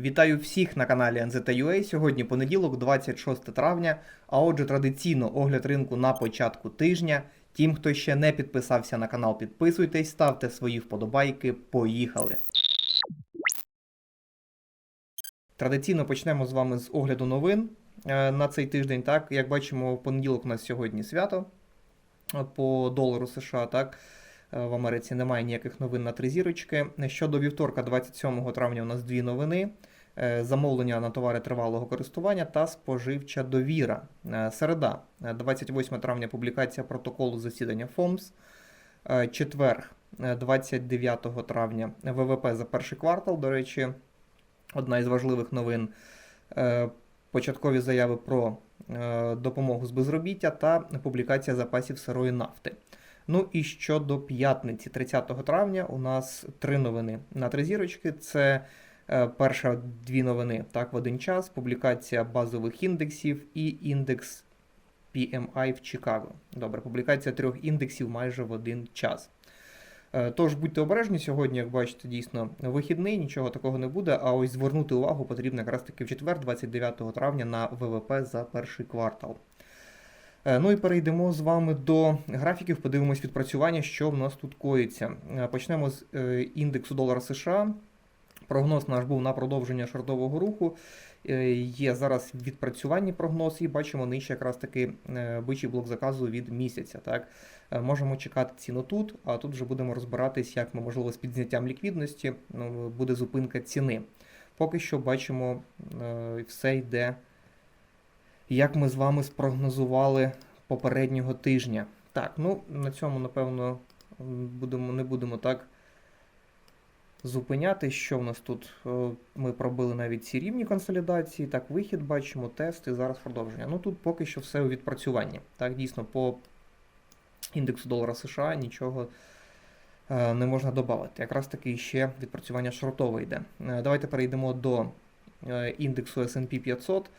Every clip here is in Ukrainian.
Вітаю всіх на каналі NZTA. Сьогодні понеділок, 26 травня. А отже, традиційно огляд ринку на початку тижня. Тим, хто ще не підписався на канал, підписуйтесь, ставте свої вподобайки. Поїхали! Традиційно почнемо з вами з огляду новин е, на цей тиждень. Так, як бачимо, в понеділок у нас сьогодні свято е, по долару США. Так, в Америці немає ніяких новин на три зірочки. Щодо вівторка, 27 травня, у нас дві новини: Е, замовлення на товари тривалого користування та споживча довіра. Е, Середа, е, 28 травня, публікація протоколу засідання ФОМС. Е, Четверг, е, 29 травня, ВВП за перший квартал. До речі, одна із важливих новин. Е, Початкові заяви про е, допомогу з безробіття та публікація запасів сирої нафти. Ну і щодо п'ятниці, 30 травня, у нас три новини на три зірочки. Це е, перша дві новини так в один час. Публікація базових індексів і індекс PMI в Чикаго. Добре, публікація трьох індексів майже в один час. Е, Тож будьте обережні сьогодні, як бачите, дійсно вихідний, нічого такого не буде. А ось звернути увагу потрібно якраз таки в четвер, 29 травня, на ВВП за перший квартал. Е, Ну і перейдемо з вами до графіків, подивимось відпрацювання, що в нас тут коїться. Е, Почнемо з е, індексу долара США. Прогноз наш був на продовження шортового руху. Є зараз відпрацювання прогноз, і бачимо нижче якраз таки бичий блок заказу від місяця. Так? Можемо чекати ціну тут, а тут вже будемо розбиратись, як ми, можливо, з підзняттям ліквідності ну, буде зупинка ціни. Поки що бачимо, все йде як ми з вами спрогнозували попереднього тижня. Так, ну на цьому, напевно, будемо, не будемо так зупиняти. Що в нас тут? Е, Ми пробили навіть ці рівні консолідації. Так, вихід бачимо, тест і зараз продовження. Ну тут поки що все у відпрацюванні. Так, дійсно, по індексу долара США нічого е, не можна додати. Якраз таки ще відпрацювання шортове йде. Е, Давайте перейдемо до індексу S&P 500.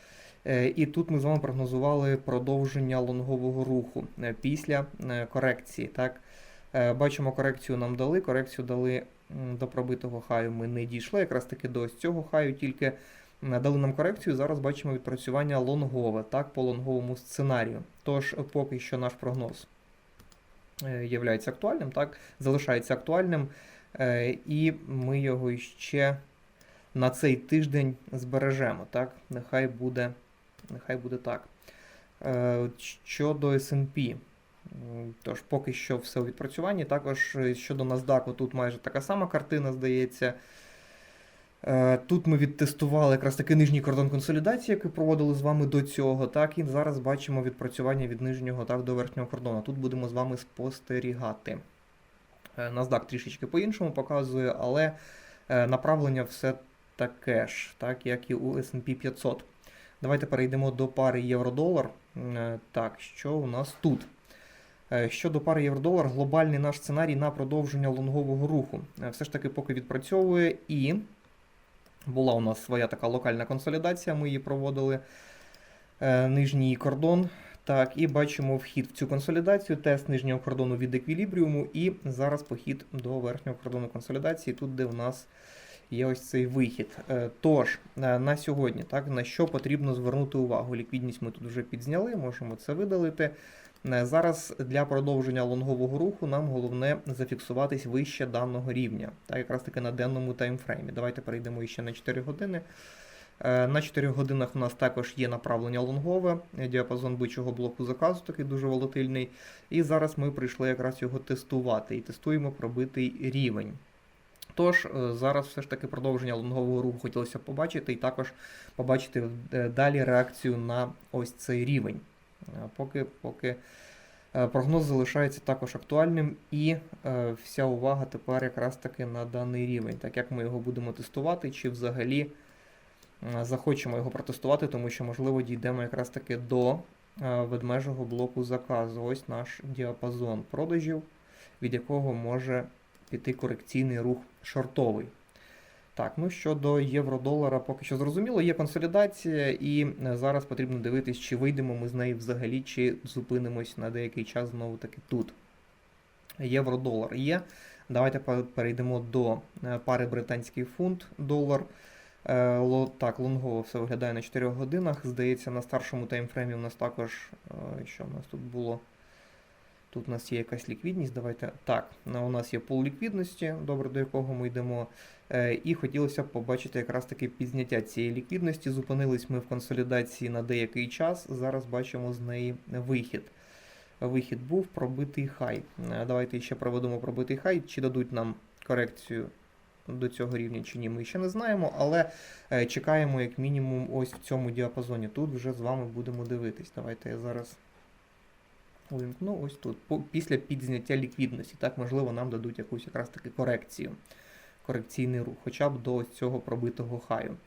Е, І тут ми з вами прогнозували продовження лонгового руху е, після е, корекції. Так? Бачимо, корекцію нам дали. Корекцію дали до пробитого хаю. Ми не дійшли. Якраз таки до ось цього хаю, тільки дали нам корекцію. Зараз бачимо відпрацювання лонгове, так, по лонговому сценарію. Тож, поки що наш прогноз являється актуальним, так, залишається актуальним. І ми його ще на цей тиждень збережемо. Так? Нехай буде, нехай буде так. Е, Щодо S&P, тож поки що все у відпрацюванні. Також е, щодо NASDAQ, тут майже така сама картина, здається. Е, Тут ми відтестували якраз таки нижній кордон консолідації, який проводили з вами до цього. Так, і зараз бачимо відпрацювання від нижнього так, до верхнього кордону. Тут будемо з вами спостерігати. Е, NASDAQ трішечки по-іншому показує, але е, направлення все таке ж, так як і у S&P 500. Давайте перейдемо до пари євро-долар. Е, Так, що у нас тут? Е, Щодо пари євро-долар, глобальний наш сценарій на продовження лонгового руху. Е, Все ж таки поки відпрацьовує і була у нас своя така локальна консолідація, ми її проводили. Нижній кордон. Так, і бачимо вхід в цю консолідацію, тест нижнього кордону від еквілібріуму, і зараз похід до верхнього кордону консолідації, тут де в нас є ось цей вихід. Е, Тож, е, на сьогодні, так, на що потрібно звернути увагу? Ліквідність ми тут вже підзняли, можемо це видалити. Е, Зараз для продовження лонгового руху нам головне зафіксуватись вище даного рівня, так, якраз таки на денному таймфреймі. Давайте перейдемо ще на 4 години. На 4 годинах у нас також є направлення лонгове, діапазон бичого блоку заказу, такий дуже волатильний. І зараз ми прийшли якраз його тестувати і тестуємо пробитий рівень. Тож, е, зараз все ж таки продовження лонгового руху хотілося б побачити, і також побачити е, далі реакцію на ось цей рівень. Е, Поки, поки прогноз залишається також актуальним, і вся увага тепер якраз таки на даний рівень, так як ми його будемо тестувати, чи взагалі захочемо його протестувати, тому що, можливо, дійдемо якраз таки до ведмежого блоку заказу. Ось наш діапазон продажів, від якого може піти корекційний рух шортовий. Так, ну щодо євро-долара, поки що зрозуміло, є консолідація, і е, зараз потрібно дивитись, чи вийдемо ми з неї взагалі, чи зупинимось на деякий час знову таки тут. Євро-долар є. Давайте перейдемо до е, пари британський фунт долар. Е, Так, лонгово все виглядає на 4 годинах. Здається, на старшому таймфреймі у нас також. Що в нас тут було? Тут у нас є якась ліквідність. Давайте. Так, у нас є пул ліквідності, добре, до якого ми йдемо. Е, І хотілося б побачити якраз таки підзняття цієї ліквідності. Зупинились ми в консолідації на деякий час. Зараз бачимо з неї вихід. Вихід був пробитий хай. Е, Давайте ще проведемо пробитий хай. Чи дадуть нам корекцію до цього рівня чи ні, ми ще не знаємо, але е, чекаємо як мінімум ось в цьому діапазоні. Тут вже з вами будемо дивитись. Давайте я зараз увімкну ось тут. Після підзняття ліквідності. Так, можливо, нам дадуть якусь якраз таки корекцію. Корекційний рух, хоча б до цього пробитого хаю.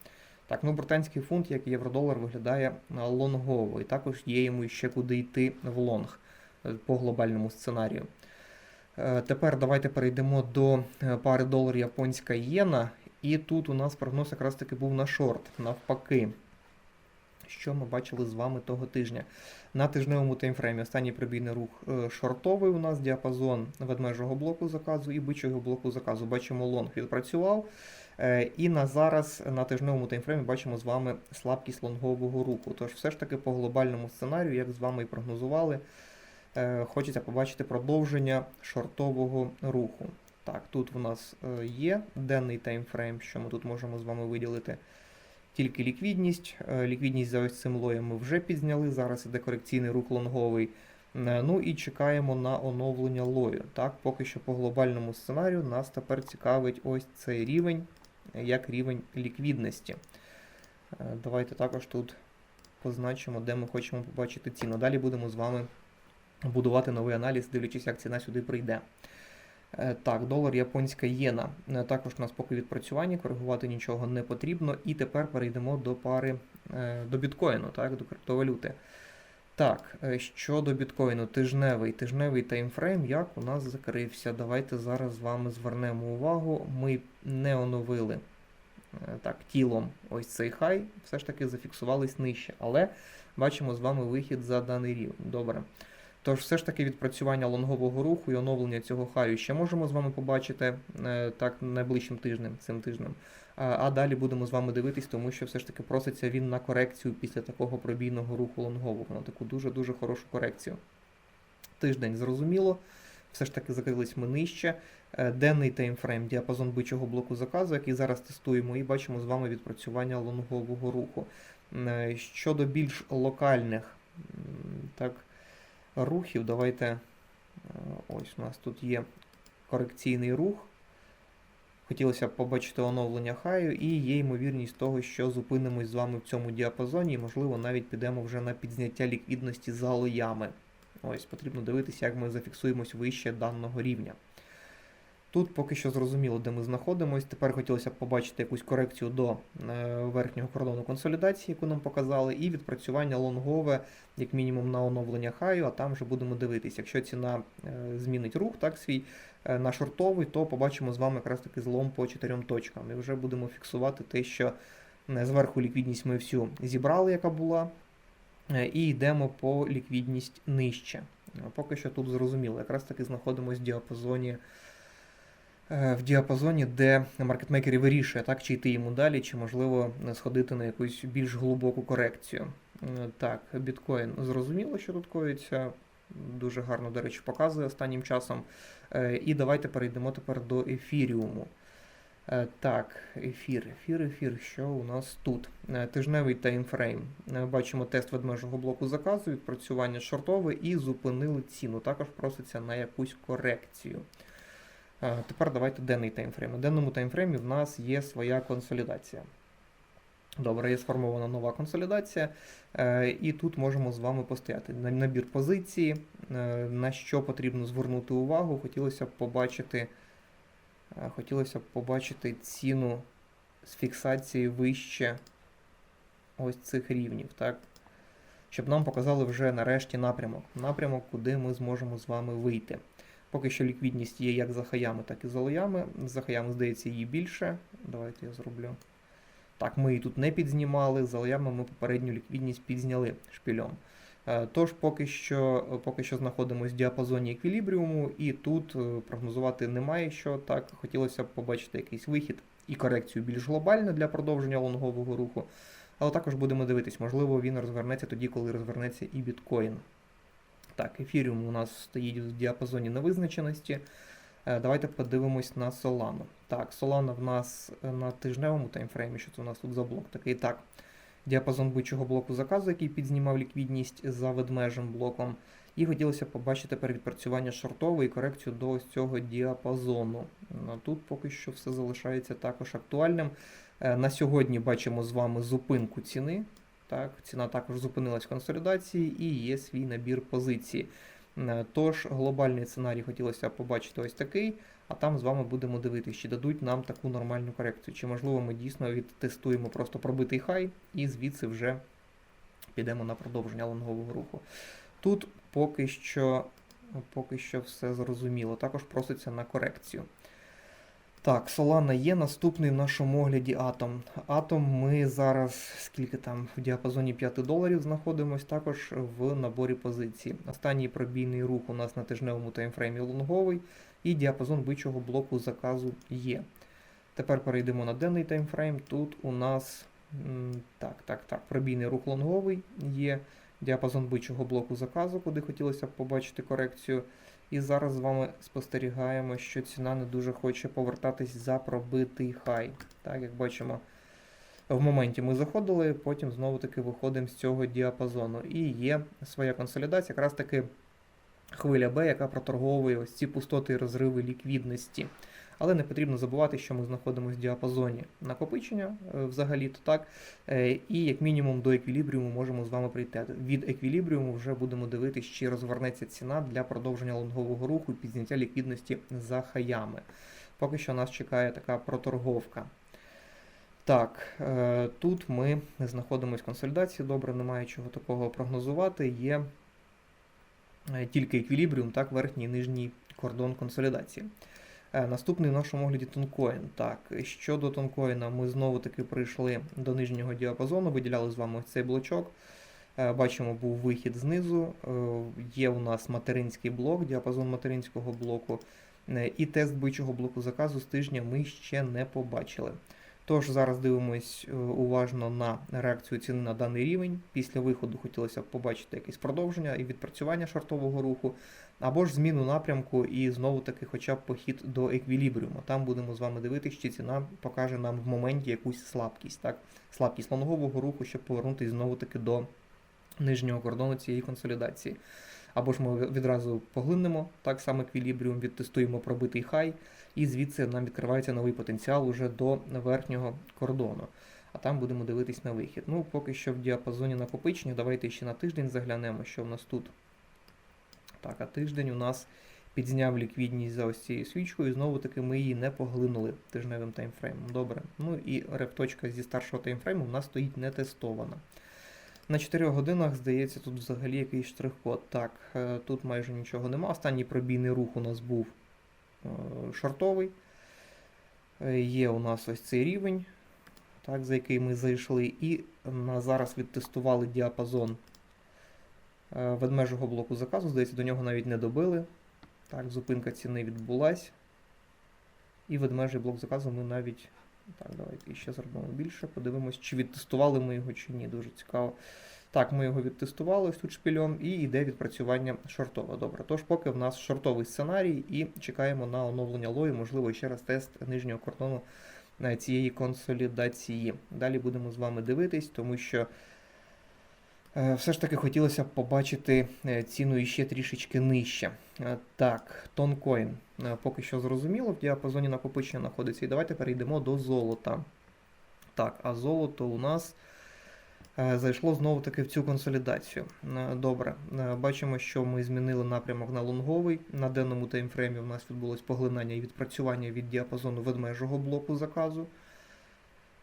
Так, ну британський фунт, як євро-долар, виглядає лонгово, і також є йому ще куди йти в лонг е, по глобальному сценарію. Е, Тепер давайте перейдемо до е, пари долар японська єна. І тут у нас прогноз якраз таки був на шорт, навпаки. Що ми бачили з вами того тижня? На тижневому таймфреймі останній прибійний рух е, шортовий у нас діапазон ведмежого блоку заказу і бичого блоку заказу. Бачимо, лонг відпрацював. Е, І на зараз на тижневому таймфреймі бачимо з вами слабкість лонгового руху. Тож все ж таки по глобальному сценарію, як з вами і прогнозували, е, хочеться побачити продовження шортового руху. Так, тут у нас є денний таймфрейм, що ми тут можемо з вами виділити. Тільки ліквідність. Е, Ліквідність за ось цим лоєм ми вже підзняли. Зараз іде корекційний рух лонговий. Е, Ну і чекаємо на оновлення лою. Так, поки що по глобальному сценарію нас тепер цікавить ось цей рівень, е, як рівень ліквідності. Давайте також тут позначимо, де ми хочемо побачити ціну. Далі будемо з вами будувати новий аналіз, дивлячись, як ціна сюди прийде. Е, Так, долар японська єна. Е, Також у нас поки відпрацювання, коригувати нічого не потрібно. І тепер перейдемо до пари е, до біткоїну, так, до криптовалюти. Так, щодо біткоїну, тижневий, тижневий таймфрейм, як у нас закрився. Давайте зараз з вами звернемо увагу. Ми не оновили так, тілом ось цей хай, все ж таки зафіксувались нижче. Але бачимо з вами вихід за даний рівень. Добре. Тож, все ж таки відпрацювання лонгового руху і оновлення цього хаю ще можемо з вами побачити е, так найближчим тижнем, цим тижнем. А, далі будемо з вами дивитись, тому що все ж таки проситься він на корекцію після такого пробійного руху лонгового, на таку дуже-дуже хорошу корекцію. Тиждень зрозуміло, все ж таки закрились ми нижче. Е, Денний таймфрейм, діапазон бичого блоку заказу, який зараз тестуємо, і бачимо з вами відпрацювання лонгового руху. Е, Щодо більш локальних, так рухів. Давайте е, ось у нас тут є корекційний рух. Хотілося б побачити оновлення хаю, і є ймовірність того, що зупинимось з вами в цьому діапазоні, і, можливо, навіть підемо вже на підзняття ліквідності за лоями. Ось, потрібно дивитися, як ми зафіксуємось вище даного рівня. Тут поки що зрозуміло, де ми знаходимося. Тепер хотілося б побачити якусь корекцію до е, верхнього кордону консолідації, яку нам показали, і відпрацювання лонгове, як мінімум, на оновлення хаю, а там вже будемо дивитися. Якщо ціна е, змінить рух, так свій е, на шортовий, то побачимо з вами якраз таки злом по чотирьом точкам. І вже будемо фіксувати те, що зверху ліквідність ми всю зібрали, яка була. І йдемо по ліквідність нижче. Поки що тут зрозуміло, якраз таки знаходимося в діапазоні, в діапазоні, де маркетмейкер вирішує, так, чи йти йому далі, чи можливо е, сходити на якусь більш глибоку корекцію. Е, Так, біткоін зрозуміло, що тут коїться. Дуже гарно, до речі, показує останнім часом. Е, І давайте перейдемо тепер до ефіріуму. Е, Так, ефір, ефір, ефір. Що у нас тут? Е, Тижневий таймфрейм. Е, Бачимо тест ведмежого блоку заказу, відпрацювання шортове і зупинили ціну. Також проситься на якусь корекцію. Е, Тепер давайте денний таймфрейм. У денному таймфреймі в нас є своя консолідація. Добре, є сформована нова консолідація, е, і тут можемо з вами постояти. Набір позиції, е, на що потрібно звернути увагу. Хотілося б побачити, хотілося б побачити ціну з фіксації вище ось цих рівнів, так? Щоб нам показали вже нарешті напрямок. Напрямок, куди ми зможемо з вами вийти. Поки що ліквідність є як за хаями, так і за лоями. За хаями, здається, її більше. Давайте я зроблю. Так, ми її тут не підзнімали, за лоями ми попередню ліквідність підзняли шпільом. Е, Тож поки що, поки що знаходимося в діапазоні еквілібріуму, і тут е, прогнозувати немає що. Так, хотілося б побачити якийсь вихід і корекцію більш глобально для продовження лонгового руху. Але також будемо дивитись, можливо, він розвернеться тоді, коли розвернеться і біткоін. Так, ефіріум у нас стоїть в діапазоні невизначеності. Е, Давайте подивимось на Solana. Так, Solana в нас е, на тижневому таймфреймі, що це у нас тут за блок такий. Так, діапазон бичого блоку заказу, який підзнімав ліквідність за ведмежим блоком. І хотілося побачити тепер відпрацювання шортової корекцію до ось цього діапазону. Ну, Тут поки що все залишається також актуальним. Е, На сьогодні бачимо з вами зупинку ціни. Так, Ціна також зупинилась в консолідації і є свій набір позицій. Е, Тож глобальний сценарій хотілося б побачити ось такий, а там з вами будемо дивитися, чи дадуть нам таку нормальну корекцію, чи можливо ми дійсно відтестуємо просто пробитий хай і звідси вже підемо на продовження лонгового руху. Тут поки що, поки що все зрозуміло. Також проситься на корекцію. Так, Solana є. Наступний в нашому огляді Атом. Атом ми зараз скільки там в діапазоні 5 доларів знаходимось, також в наборі позицій. Останній пробійний рух у нас на тижневому таймфреймі лонговий, і діапазон бичого блоку заказу є. Тепер перейдемо на денний таймфрейм. Тут у нас так, так, так, пробійний рух лонговий є. Діапазон бичого блоку заказу, куди хотілося б побачити корекцію. І зараз з вами спостерігаємо, що ціна не дуже хоче повертатись за пробитий хай. Так, як бачимо, в моменті ми заходили, потім знову-таки виходимо з цього діапазону. І є своя консолідація, якраз таки хвиля Б, яка проторговує ось ці пустоти і розриви ліквідності. Але не потрібно забувати, що ми знаходимося в діапазоні накопичення е, взагалі-то так. Е, І як мінімум до еквілібріуму можемо з вами прийти. Від еквілібріуму вже будемо дивитися, чи розвернеться ціна для продовження лонгового руху і підняття ліквідності за хаями. Поки що нас чекає така проторговка. Так, е, тут ми знаходимося в консолідації, добре, немає чого такого прогнозувати. Є тільки еквілібріум, так, верхній і нижній кордон консолідації. Е, Наступний в нашому огляді тонкоін. Так, щодо тонкоїна, ми знову таки прийшли до нижнього діапазону, виділяли з вами ось цей блочок. Е, Бачимо, був вихід знизу. Е, Є у нас материнський блок, діапазон материнського блоку. Е, І тест бичого блоку заказу з тижня ми ще не побачили. Тож зараз дивимось е, уважно на реакцію ціни на даний рівень. Після виходу хотілося б побачити якесь продовження і відпрацювання шартового руху, або ж зміну напрямку і знову таки хоча б похід до еквілібріуму. Там будемо з вами дивитися, чи ціна покаже нам в моменті якусь слабкість, так? Слабкість лонгового руху, щоб повернутися знову таки до нижнього кордону цієї консолідації. Або ж ми відразу поглинемо так само еквілібріум, відтестуємо пробитий хай, і звідси нам відкривається новий потенціал уже до верхнього кордону. А там будемо дивитись на вихід. Ну, поки що в діапазоні накопичення. Давайте ще на тиждень заглянемо, що в нас тут. Так, а тиждень у нас підзняв ліквідність за ось цією свічкою, і знову таки ми її не поглинули тижневим таймфреймом. Добре. Ну і рефточка зі старшого таймфрейму в нас стоїть не тестована. На 4 годинах, здається, тут взагалі якийсь штрих-код. Так, е, тут майже нічого нема. Останній пробійний рух у нас був е, шортовий. Е, Є у нас ось цей рівень, так, за який ми зайшли, і зараз відтестували діапазон ведмежого блоку заказу. Здається, до нього навіть не добили. Так, зупинка ціни відбулась. І ведмежий блок заказу ми навіть. Так, давайте ще зробимо більше. Подивимось, чи відтестували ми його, чи ні. Дуже цікаво. Так, ми його відтестували ось тут шпильом, і йде відпрацювання шортове. Добре. Тож, поки в нас шортовий сценарій, і чекаємо на оновлення лою, можливо, ще раз тест нижнього кордону е, цієї консолідації. Далі будемо з вами дивитись, тому що все ж таки хотілося б побачити е, ціну іще трішечки нижче. Е, Так, тонкоін. Е, Поки що зрозуміло, в діапазоні накопичення знаходиться. І давайте перейдемо до золота. Так, а золото у нас е, зайшло знову таки в цю консолідацію. Е, Добре, Е, бачимо, що ми змінили напрямок на лонговий. На денному таймфреймі у нас відбулось поглинання і відпрацювання від діапазону ведмежого блоку заказу.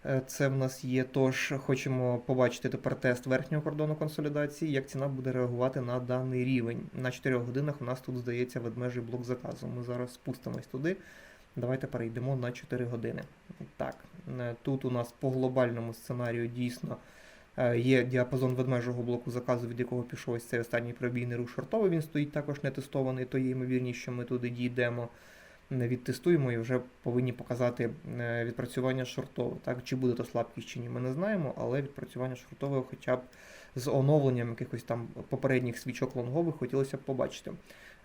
Е, Це в нас є. Тож хочемо побачити тепер тест верхнього кордону консолідації, як ціна буде реагувати на даний рівень. На 4 годинах у нас тут здається ведмежий блок заказу. Ми зараз спустимось туди. Давайте перейдемо на 4 години. Так, е, тут у нас по глобальному сценарію дійсно е, є діапазон ведмежого блоку заказу, від якого пішов ось цей останній пробійний рух шортовий. Він стоїть також не тестований, то є ймовірність, що ми туди дійдемо. Не відтестуємо і вже повинні показати е, відпрацювання шортове. Так, чи буде то слабкість чи ні, ми не знаємо, але відпрацювання шортове хоча б з оновленням якихось там попередніх свічок лонгових хотілося б побачити.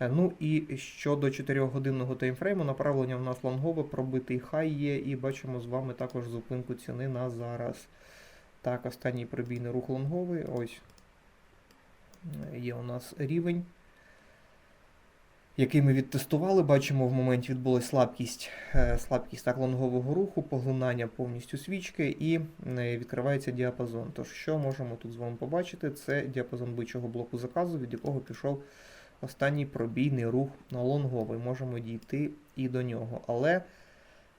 Е, Ну і щодо 4-годинного таймфрейму, направлення в нас лонгове, пробитий хай є, і бачимо з вами також зупинку ціни на зараз. Так, останній пробійний рух лонговий. Ось Е, є у нас рівень, який ми відтестували. Бачимо, в моменті відбулася слабкість, е, слабкість так, лонгового руху, поглинання повністю свічки і е, відкривається діапазон. Тож, що можемо тут з вами побачити? Це діапазон бичого блоку заказу, від якого пішов останній пробійний рух на лонговий. Можемо дійти і до нього. Але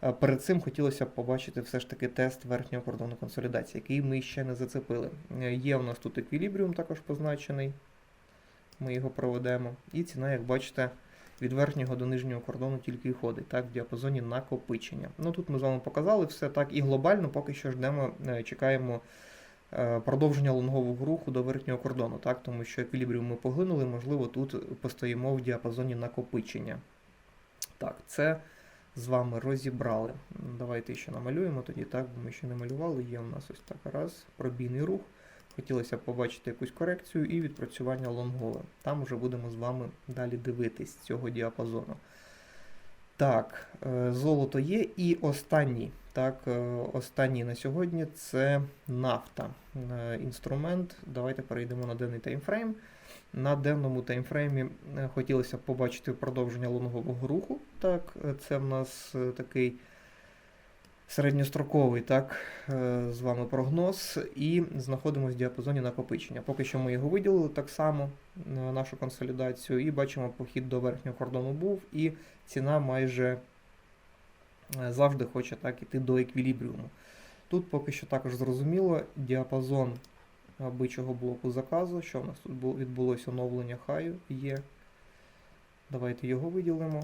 е, перед цим хотілося б побачити все ж таки тест верхнього кордону консолідації, який ми ще не зацепили. Є у нас тут еквілібріум також позначений. Ми його проведемо. І ціна, як бачите, від верхнього до нижнього кордону тільки і ходить, так, в діапазоні накопичення. Ну тут ми з вами показали все так і глобально, поки що ждемо, е, чекаємо е, продовження лонгового руху до верхнього кордону, так, тому що еквілібріум ми поглинули, можливо, тут постоїмо в діапазоні накопичення. Так, це з вами розібрали. Давайте ще намалюємо тоді, так, бо ми ще не малювали. Є у нас ось так раз, пробійний рух. Хотілося б побачити якусь корекцію і відпрацювання лонгове. Там вже будемо з вами далі дивитись цього діапазону. Так, е, золото є. І останній, так, е, останній на сьогодні це нафта. Е, Інструмент. Давайте перейдемо на денний таймфрейм. На денному таймфреймі хотілося б побачити продовження лонгового руху. Так, це в нас такий середньостроковий так, е, з вами прогноз, і знаходимося в діапазоні накопичення. Поки що ми його виділили так само, нашу консолідацію, і бачимо, похід до верхнього кордону був, і ціна майже е, завжди хоче так іти до еквілібріуму. Тут поки що також зрозуміло, діапазон бичого блоку заказу, що в нас тут бу- відбулося оновлення хаю є. Давайте його виділимо.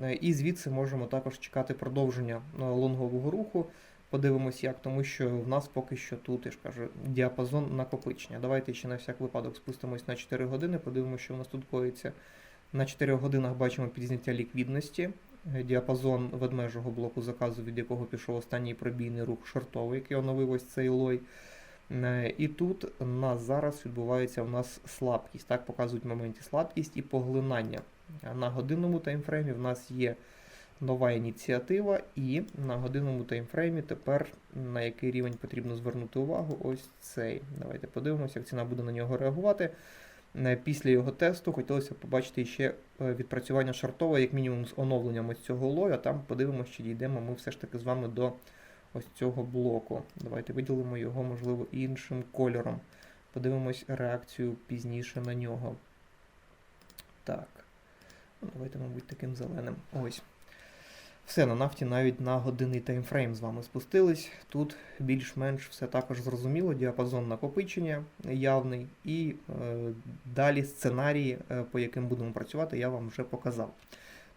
Е, І звідси можемо також чекати продовження е, лонгового руху. Подивимось як, тому що в нас поки що тут, я ж кажу, діапазон накопичення. Давайте ще на всяк випадок спустимось на 4 години, подивимося, що в нас тут коїться. На 4 годинах бачимо підзняття ліквідності, е, діапазон ведмежого блоку заказу, від якого пішов останній пробійний рух шортовий, який оновив ось цей лой. Е, І тут у нас зараз відбувається у нас слабкість. Так показують в моменті слабкість і поглинання. На годинному таймфреймі в нас є нова ініціатива, і на годинному таймфреймі тепер на який рівень потрібно звернути увагу, ось цей. Давайте подивимося, як ціна буде на нього реагувати. Е, Після його тесту хотілося б побачити ще е, відпрацювання шартове, як мінімум з оновленням ось цього лою, а там подивимося, чи дійдемо ми все ж таки з вами до ось цього блоку. Давайте виділимо його, можливо, іншим кольором. Подивимось реакцію пізніше на нього. Так. Ну, Давайте, мабуть, таким зеленим. Ось. Все, на нафті навіть на годинний таймфрейм з вами спустились. Тут більш-менш все також зрозуміло, діапазон накопичення явний, і е, далі сценарії, е, по яким будемо працювати, я вам вже показав.